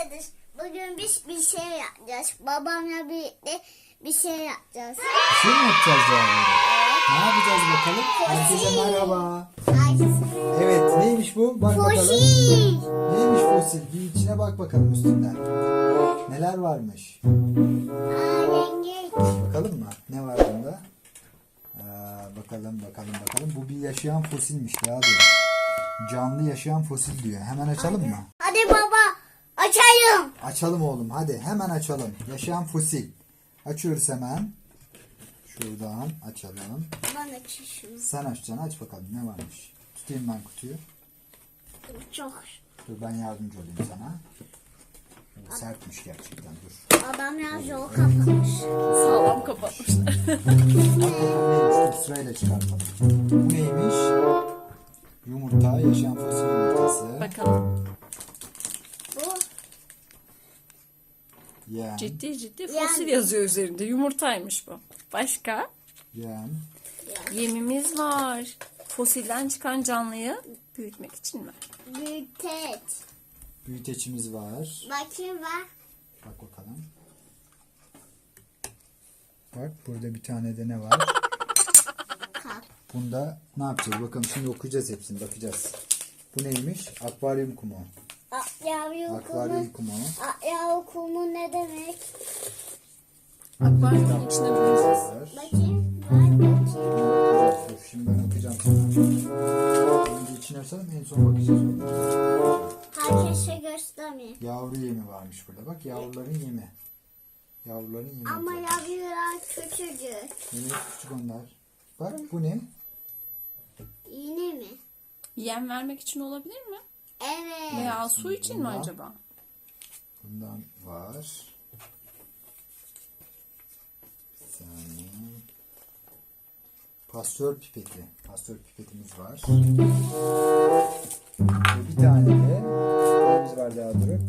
Arkadaş bugün biz bir şey yapacağız. Babamla birlikte bir şey yapacağız. Bir şey mi yapacağız yani? Ne yapacağız bakalım? Herkese merhaba. Evet neymiş bu? Bak bakalım. Fosil. Neymiş fosil? Bir içine bak bakalım üstünden. Neler varmış? Bakalım mı? Ne var bunda? Aa, bakalım bakalım bakalım. Bu bir yaşayan fosilmiş ya diyor. Canlı yaşayan fosil diyor. Hemen açalım mı? Açalım oğlum hadi hemen açalım. Yaşayan fosil. Açıyoruz hemen. Şuradan açalım. Ben açışım. Sen açacaksın aç bakalım ne varmış. Tutayım ben kutuyu. Çok. Dur ben yardımcı olayım sana. Bu sertmiş gerçekten dur. Babam ya zor kapamış. Sağlam kapatmışlar. Bak bakalım neymiş dur sırayla çıkartalım. Bu neymiş? Yumurta yaşayan fosil Ciddi ciddi Yani- fosil yazıyor üzerinde. Yumurtaymış bu. Başka? yem, Yemimiz var. Fosilden çıkan canlıyı büyütmek için mi? büyüteç. büyüteçimiz var. Bakayım ben. Bak bakalım. Bak burada bir tane de ne var? Kap. Bunda ne yapacağız? Bakalım şimdi okuyacağız hepsini bakacağız. Bu neymiş? Akvaryum kumu. Yavru Akvaryum kumu. kumu. Yavru kumu ne demek? Akvaryumun içine. Var. Bakayım. Ver bakayım. Dur, Şimdi ben okuyacağım sana. Önce içine açalım en son bakacağız. ona. Herkese göstermeyin. Yavru yemi varmış burada. Bak yavruların yemi. Yavruların yemi. Ama yavrular küçücük. Evet küçük onlar. Bak bu ne? Yine mi? Yem vermek için olabilir mi? Evet. Veya su için mi Bundan- acaba? Bundan var. Bir saniye. Pastör pipeti. Pastör pipetimiz var. Ve bir tane de neyimiz var daha duruk.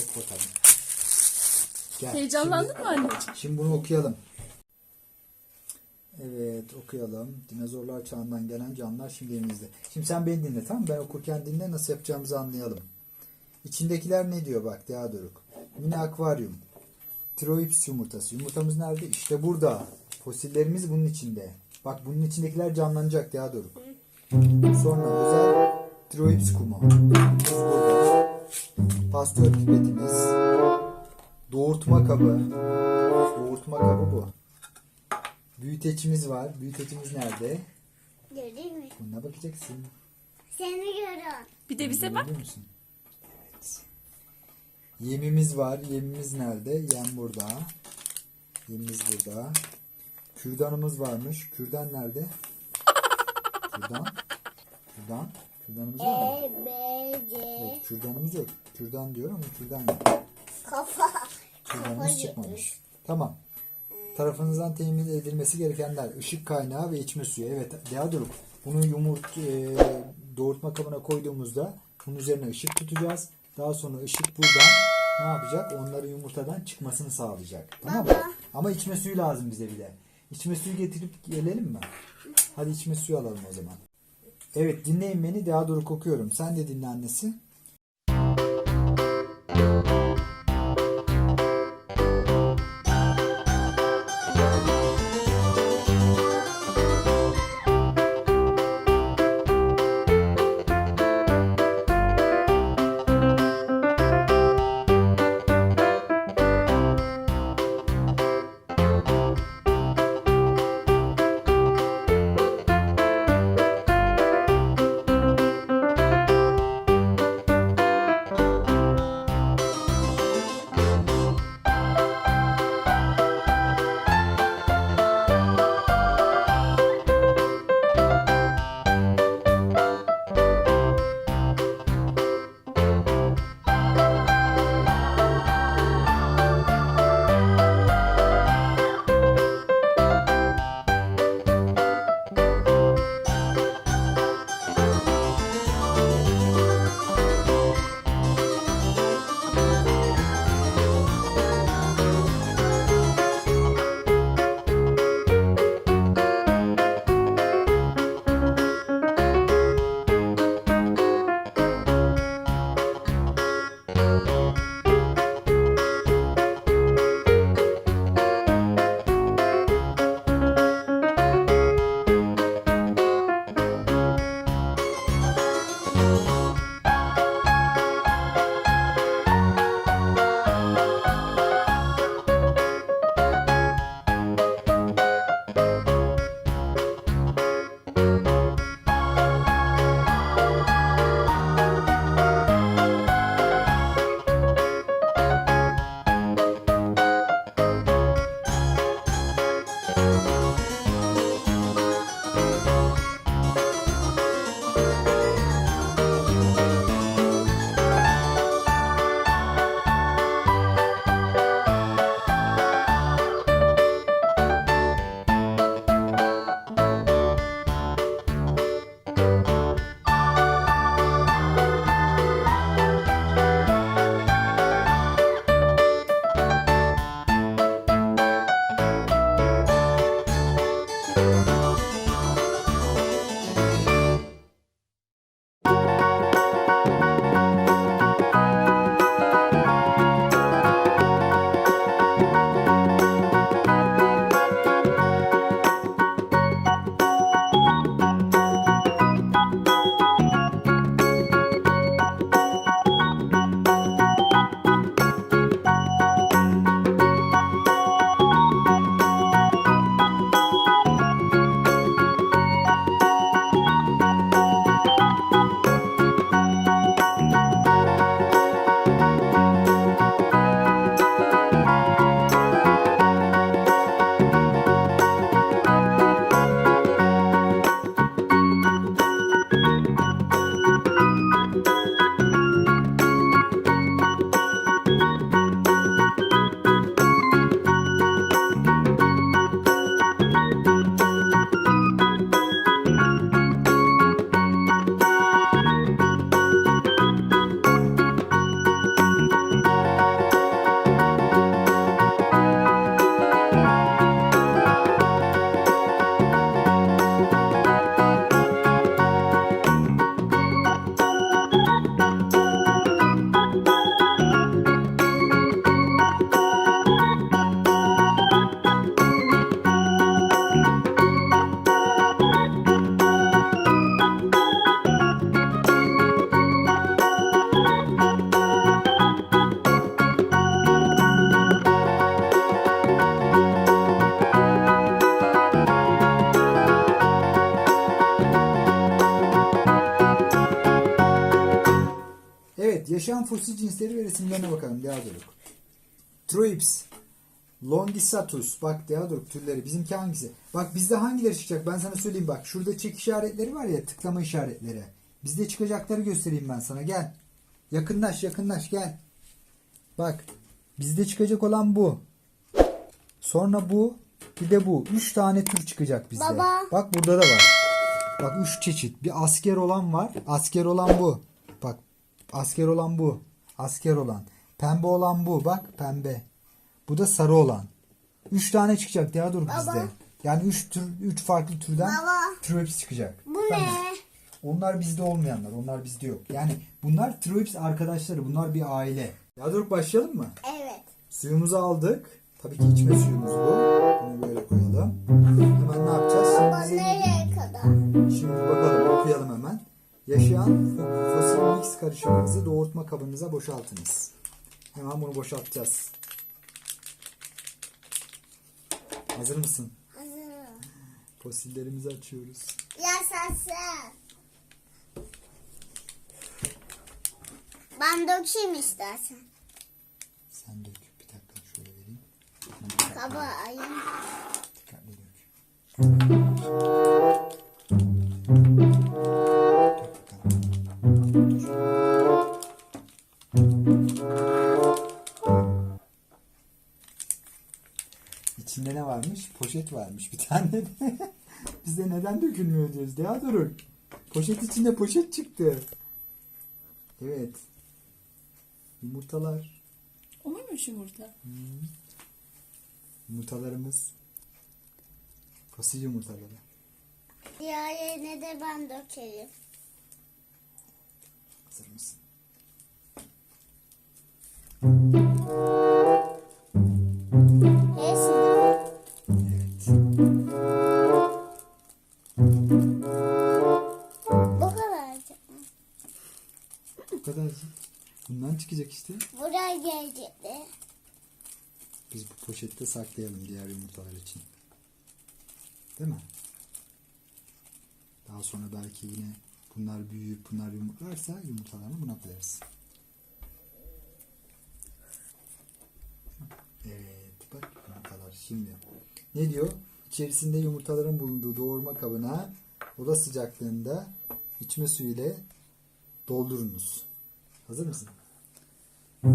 Bak bakalım. Gel. Heyecanlandın mı anneciğim? Şimdi bunu okuyalım. Evet okuyalım. Dinozorlar çağından gelen canlılar şimdi elimizde. Şimdi sen beni dinle tamam? Ben okurken dinle nasıl yapacağımızı anlayalım. İçindekiler ne diyor bak daha doruk. Mini akvaryum. Troips yumurtası. Yumurtamız nerede? İşte burada. Fosillerimiz bunun içinde. Bak bunun içindekiler canlanacak daha doruk. Sonra özel Troips kumu. Burada. Pastör pipetimiz. Doğurtma kabı. Doğurtma kabı bu. Büyüteçimiz var. Büyüteçimiz nerede? Göreyim mi? Bununla bakacaksın. Seni görüyorum. Bir de bize bak. Görüyor musun? Evet. Yemimiz var. Yemimiz nerede? Yem burada. Yemimiz burada. Kürdanımız varmış. Kürdan nerede? Kürdan. Kürdan. Kürdanımız var mı? E, Evet, kürdanımız yok. Kürdan diyor ama kürdan yok. Kafa. Kürdanımız çıkmamış. Tamam. Tarafınızdan temin edilmesi gerekenler ışık kaynağı ve içme suyu. Evet Deaduruk bunu yumurt e, doğurtma kabına koyduğumuzda bunun üzerine ışık tutacağız. Daha sonra ışık buradan ne yapacak? Onların yumurtadan çıkmasını sağlayacak. Tamam mı? Baba. Ama içme suyu lazım bize bir de. İçme suyu getirip gelelim mi? Hadi içme suyu alalım o zaman. Evet dinleyin beni Deaduruk okuyorum. Sen de dinle annesi. Evet, yaşayan fosil cinsleri ve resimlerine bakalım Deadoruk. Troips, Longisatus. Bak Deadoruk türleri. Bizimki hangisi? Bak bizde hangileri çıkacak? Ben sana söyleyeyim bak. Şurada çek işaretleri var ya, tıklama işaretleri. Bizde çıkacakları göstereyim ben sana. Gel. Yakınlaş, yakınlaş gel. Bak. Bizde çıkacak olan bu. Sonra bu. Bir de bu. Üç tane tür çıkacak bizde. Baba. Bak burada da var. Bak üç çeşit. Bir asker olan var. Asker olan bu. Asker olan bu. Asker olan. Pembe olan bu. Bak pembe. Bu da sarı olan. Üç tane çıkacak ya dur bizde. Yani üç tür, üç farklı türden Baba. Çıkacak. Bu ne? Onlar bizde olmayanlar. Onlar bizde yok. Yani bunlar Troips arkadaşları. Bunlar bir aile. Ya dur başlayalım mı? Evet. Suyumuzu aldık. Tabii ki içme suyumuz bu. Bunu böyle koyalım. Hemen ne yapacağız? Baba nereye kadar? Şimdi bakalım okuyalım. Yaşayan fo- fosil mix karışımınızı doğurtma kabınıza boşaltınız. Hemen bunu boşaltacağız. Hazır mısın? Hazırım. Fosillerimizi açıyoruz. Yaşasın. Ben dökeyim istersen. Sen dök. Bir dakika şöyle vereyim. Kaba ayım. Dikkatli dök. Poşet varmış bir tane de. Bizde neden dökülmüyor diyoruz. Ya durun. Poşet içinde poşet çıktı. Evet. Yumurtalar. O muymuş yumurta? Yumurtalarımız. Fosil yumurtaları. Diğerine de ben dökerim. Hazır mısın? Çıkacak işte. Buraya gelecekti. Biz bu poşette saklayalım diğer yumurtalar için. Değil mi? Daha sonra belki yine bunlar büyüyüp bunlar yumurtlarsa yumurtalarını buna koyarız. Evet bak yumurtalar şimdi. Ne diyor? İçerisinde yumurtaların bulunduğu doğurma kabına oda sıcaklığında içme suyu ile doldurunuz. Hazır mısın? Evet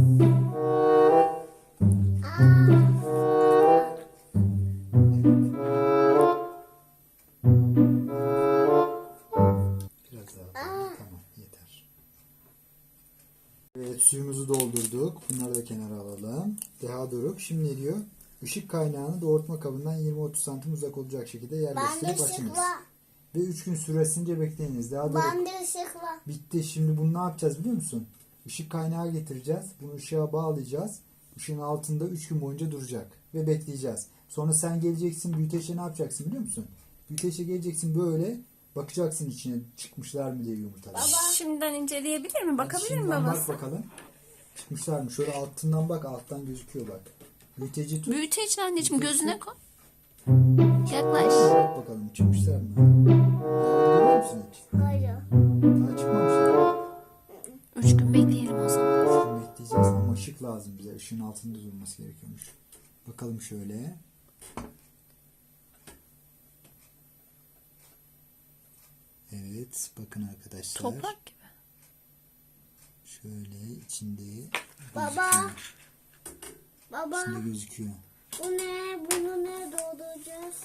suyumuzu doldurduk. Bunları da kenara alalım. Deha Doruk şimdi diyor? Işık kaynağını doğurtma kabından 20-30 santim uzak olacak şekilde yerleştirip ışık açınız. Ve 3 gün süresince bekleyiniz. Deha Doruk Ben de ışık var. bitti. Şimdi bunu ne yapacağız biliyor musun? Işık kaynağı getireceğiz. Bunu ışığa bağlayacağız. Işığın altında 3 gün boyunca duracak. Ve bekleyeceğiz. Sonra sen geleceksin büyüteçe ne yapacaksın biliyor musun? Büyüteçe geleceksin böyle bakacaksın içine çıkmışlar mı diye yumurtalar. Şimdiden inceleyebilir mi? Bakabilir mi babası? Bak bakalım. Çıkmışlar mı? Şöyle altından bak alttan gözüküyor bak. Büyüteci tut. Büyüteç anneciğim gözüne koy. Yaklaş. Bak bakalım çıkmışlar mı? Görüyor musun hiç? Hayır. Daha çıkmamışlar. Üç gün bekleyelim o zaman. Şimdi bekleyeceğiz ama ışık lazım bize. Işığın altında durması gerekiyormuş. Bakalım şöyle. Evet bakın arkadaşlar. Toprak gibi. Şöyle içinde Baba. Baba. içinde gözüküyor. Bu ne? Bunu ne dolduracağız?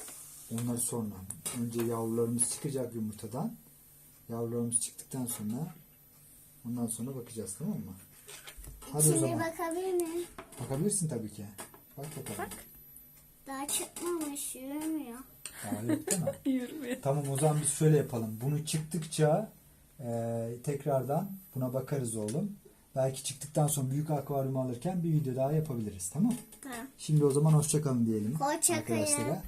Onları sonra. Önce yavrularımız çıkacak yumurtadan. Yavrularımız çıktıktan sonra ondan sonra bakacağız tamam mı? Hadi o Şimdi zaman. bakabilir miyim? Bakabilirsin tabii ki. Bak bakalım. Daha çıkmamış yürümüyor. Daha yok değil mi? Yürümüyor. Tamam o zaman biz şöyle yapalım. Bunu çıktıkça e, tekrardan buna bakarız oğlum. Belki çıktıktan sonra büyük akvaryum alırken bir video daha yapabiliriz. Tamam Tamam. Şimdi o zaman hoşçakalın diyelim. Hoşça arkadaşlara. kalın.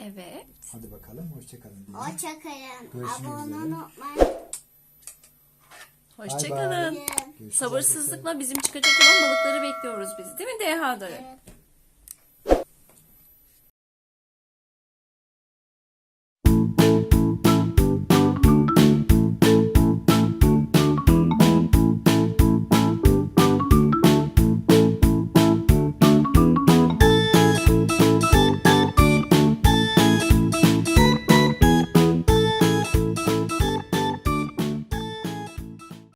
Evet. Hadi bakalım hoşçakalın diyelim. Hoşça kalın. Görüşmek Abone üzere. unutmayın. Hoşçakalın. Sabırsızlıkla bizim çıkacak olan balıkları bekliyoruz biz. Değil mi Deha? Evet.